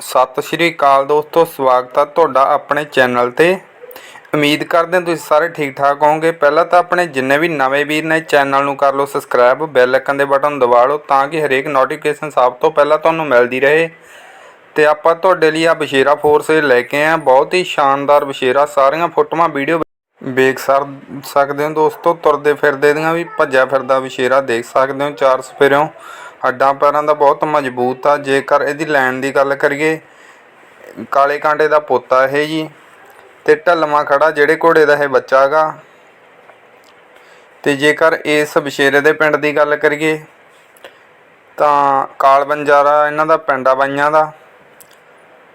ਸਤਿ ਸ਼੍ਰੀ ਅਕਾਲ ਦੋਸਤੋ, ਸਵਾਗਤ ਹੈ ਤੁਹਾਡਾ ਆਪਣੇ ਚੈਨਲ ਤੇ। ਉਮੀਦ ਕਰਦੇ ਹਾਂ ਤੁਸੀਂ ਸਾਰੇ ਠੀਕ ਠਾਕ ਹੋਵੋਗੇ। ਪਹਿਲਾਂ ਤਾਂ ਆਪਣੇ ਜਿੰਨੇ ਵੀ ਨਵੇਂ ਵੀਰ ਨੇ ਚੈਨਲ ਨੂੰ ਕਰ ਲਓ ਸਬਸਕ੍ਰਾਈਬ, ਬੈਲ ਆਈਕਨ ਦੇ ਬਟਨ ਦਬਾ ਲਓ ਤਾਂ ਕਿ ਹਰੇਕ ਨੋਟੀਫਿਕੇਸ਼ਨ ਸਭ ਤੋਂ ਪਹਿਲਾਂ ਤੁਹਾਨੂੰ ਮਿਲਦੀ ਰਹੇ। ਤੇ ਆਪਾਂ ਤੁਹਾਡੇ ਲਈ ਆ ਬਸ਼ੇਰਾ ਫੋਰਸ ਲੈ ਕੇ ਆਏ ਹਾਂ। ਬਹੁਤ ਹੀ ਸ਼ਾਨਦਾਰ ਬਸ਼ੇਰਾ। ਸਾਰੀਆਂ ਫੋਟੋਆਂ ਵੀਡੀਓ ਵੇਖ ਸਕਦੇ ਹੋ ਦੋਸਤੋ, ਤੁਰਦੇ ਫਿਰਦੇ ਦੀਆਂ ਵੀ, ਭੱਜਿਆ ਫਿਰਦਾ ਵਿਸ਼ੇਰਾ ਦੇਖ ਸਕਦੇ ਹੋ, ਚਾਰ ਸਫੇਰਿਓਂ। ਹੱਡਾਂ ਪੈਰਾਂ ਦਾ ਬਹੁਤ ਮਜ਼ਬੂਤ ਆ। ਜੇਕਰ ਇਹਦੀ ਲੈਣ ਦੀ ਗੱਲ ਕਰੀਏ, ਕਾਲੇ ਕਾਂਟੇ ਦਾ ਪੋਤਾ ਇਹ ਜੀ ਤੇ ਢਲਮਾ ਖੜਾ ਜਿਹੜੇ ਘੋੜੇ ਦਾ ਇਹ ਬੱਚਾ ਹੈਗਾ ਤੇ ਜੇਕਰ ਇਸ ਵਿਸ਼ੇਰੇ ਦੇ ਪਿੰਡ ਦੀ ਗੱਲ ਕਰੀਏ, ਤਾਂ ਕਾਲ ਬੰਜਾਰਾ ਇਹਨਾਂ ਦਾ ਪਿੰਡ ਆ ਬਾਈਆਂ ਦਾ,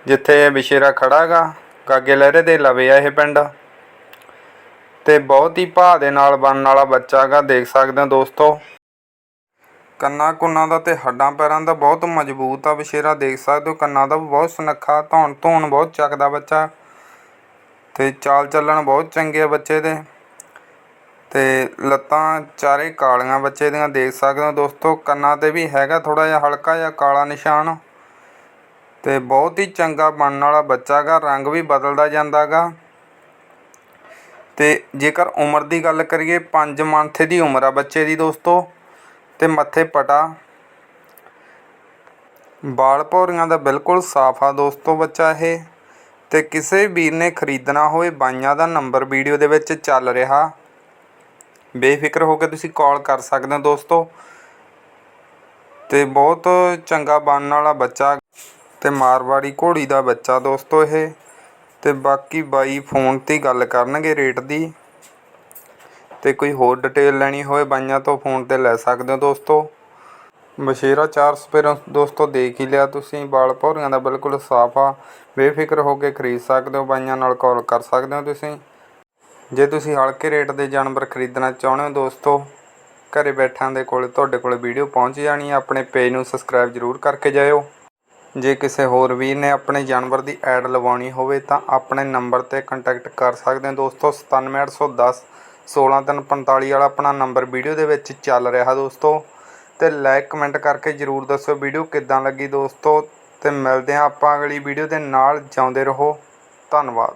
ਜਿੱਥੇ ਇਹ ਵਿਸ਼ੇਰਾ ਖੜਾ ਹੈਗਾ ਗਾਗੇ ਲਹਿਰੇ ਦੇ ਲਵੇ ਆ ਇਹ ਪਿੰਡ। ਤੇ ਬਹੁਤ ਹੀ ਭਾਅ ਦੇ ਨਾਲ ਬਣਨ ਵਾਲਾ ਬੱਚਾ ਹੈਗਾ ਦੇਖ ਸਕਦੇ ਹੋ ਦੋਸਤੋ। ਕੰਨਾਂ ਕੁੰਨਾਂ ਦਾ ਅਤੇ ਹੱਡਾਂ ਪੈਰਾਂ ਦਾ ਬਹੁਤ ਮਜ਼ਬੂਤ ਆ ਵਿਸ਼ੇਰਾ ਦੇਖ ਸਕਦੇ ਹੋ, ਕੰਨਾਂ ਦਾ ਵੀ ਬਹੁਤ ਸੁਨੱਖਾ ਧੌਣ ਧੌਣ ਬਹੁਤ ਚੱਕਦਾ ਬੱਚਾ ਤੇ ਚਾਲ ਚੱਲਣ ਬਹੁਤ ਚੰਗੇ ਆ ਬੱਚੇ ਦੇ ਤੇ ਲੱਤਾਂ ਚਾਰੇ ਕਾਲੀਆਂ ਬੱਚੇ ਦੀਆਂ ਦੇਖ ਸਕਦੇ ਹੋ ਦੋਸਤੋ, ਕੰਨਾਂ ਤੇ ਵੀ ਹੈਗਾ ਥੋੜਾ ਜਿਹਾ ਹਲਕਾ ਜਿਹਾ ਕਾਲਾ ਨਿਸ਼ਾਨ ਤੇ ਬਹੁਤ ਹੀ ਚੰਗਾ ਬਣਨ ਵਾਲਾ ਬੱਚਾ ਹੈਗਾ ਰੰਗ ਵੀ ਬਦਲਦਾ ਜਾਂਦਾ ਹੈਗਾ ਤੇ ਜੇਕਰ ਉਮਰ ਦੀ ਗੱਲ ਕਰੀਏ 5 ਮੰਥ ਦੀ ਉਮਰ ਆ ਬੱਚੇ ਦੀ ਦੋਸਤੋ। ਅਤੇ ਮੱਥੇ ਪਟਾ। ਬਾਲ ਭੌਰੀਆਂ ਦਾ ਬਿਲਕੁਲ ਸਾਫ਼ ਆ ਦੋਸਤੋ ਬੱਚਾ ਇਹ। ਤੇ ਕਿਸੇ ਵੀਰ ਨੇ ਖਰੀਦਣਾ ਹੋਵੇ, ਬਾਈਆਂ ਦਾ ਨੰਬਰ ਵੀਡੀਓ ਦੇ ਵਿੱਚ ਚੱਲ ਰਿਹਾ। ਬੇਫਿਕਰ ਹੋ ਕੇ ਤੁਸੀਂ ਕਾਲ ਕਰ ਸਕਦੇ ਹੋ ਦੋਸਤੋ। ਤੇ ਬਹੁਤ ਚੰਗਾ ਬਣਨ ਵਾਲਾ ਬੱਚਾ ਤੇ ਮਾਰਵਾੜੀ ਘੋੜੀ ਦਾ ਬੱਚਾ ਦੋਸਤੋ ਇਹ। ਤੇ ਬਾਕੀ ਬਾਈ ਫੋਨ ਤੇ ਗੱਲ ਕਰਨਗੇ ਰੇਟ ਦੀ। ਅਤੇ ਕੋਈ ਹੋਰ ਡਿਟੇਲ ਲੈਣੀ ਹੋਵੇ, ਬਾਈਆਂ ਤੋਂ ਫੋਨ ਤੇ ਲੈ ਸਕਦੇ ਹੋ ਦੋਸਤੋ। ਬਸ਼ੇਰਾ ਚਾਰ ਸਪੇਰੋਂ ਦੋਸਤੋ, ਦੇਖ ਹੀ ਲਿਆ ਤੁਸੀਂ। ਵਾਲ ਭੌਰੀਆਂ ਦਾ ਬਿਲਕੁਲ ਸਾਫ਼ ਆ। ਬੇਫਿਕਰ ਹੋ ਕੇ ਖਰੀਦ ਸਕਦੇ ਹੋ, ਬਾਈਆਂ ਨਾਲ ਕਾਲ ਕਰ ਸਕਦੇ ਹੋ ਤੁਸੀਂ। ਜੇ ਤੁਸੀਂ ਹਲਕੇ ਰੇਟ ਦੇ ਜਾਨਵਰ ਖਰੀਦਣਾ ਚਾਹੁੰਦੇ ਹੋ ਦੋਸਤੋ, ਘਰੇ ਬੈਠਿਆਂ ਦੇ ਕੋਲ ਤੁਹਾਡੇ ਕੋਲ ਵੀਡੀਓ ਪਹੁੰਚ ਜਾਣੀ ਹੈ ਆਪਣੇ ਪੇਜ ਨੂੰ ਸਬਸਕ੍ਰਾਈਬ ਜ਼ਰੂਰ ਕਰਕੇ ਜਾਇਓ। ਜੇ ਕਿਸੇ ਹੋਰ ਵੀਰ ਨੇ ਆਪਣੇ ਜਾਨਵਰ ਦੀ ਐਡ ਲਵਾਉਣੀ ਹੋਵੇ ਤਾਂ ਆਪਣੇ ਨੰਬਰ ਤੇ ਕੰਟੈਕਟ ਕਰ ਸਕਦੇ ਹੋ ਦੋਸਤੋ 97810 16345 ਵਾਲਾ ਆਪਣਾ ਨੰਬਰ ਵੀਡੀਓ ਦੇ ਵਿੱਚ ਚੱਲ ਰਿਹਾ ਦੋਸਤੋ। ਤੇ ਲਾਈਕ ਕਮੈਂਟ ਕਰਕੇ ਜਰੂਰ ਦੱਸੋ ਵੀਡੀਓ ਕਿੱਦਾਂ ਲੱਗੀ ਦੋਸਤੋ। ਤੇ ਮਿਲਦੇ ਹਾਂ ਆਪਾਂ ਅਗਲੀ ਵੀਡੀਓ ਦੇ ਨਾਲ, ਜਾਉਂਦੇ ਰਹੋ। ਧੰਨਵਾਦ।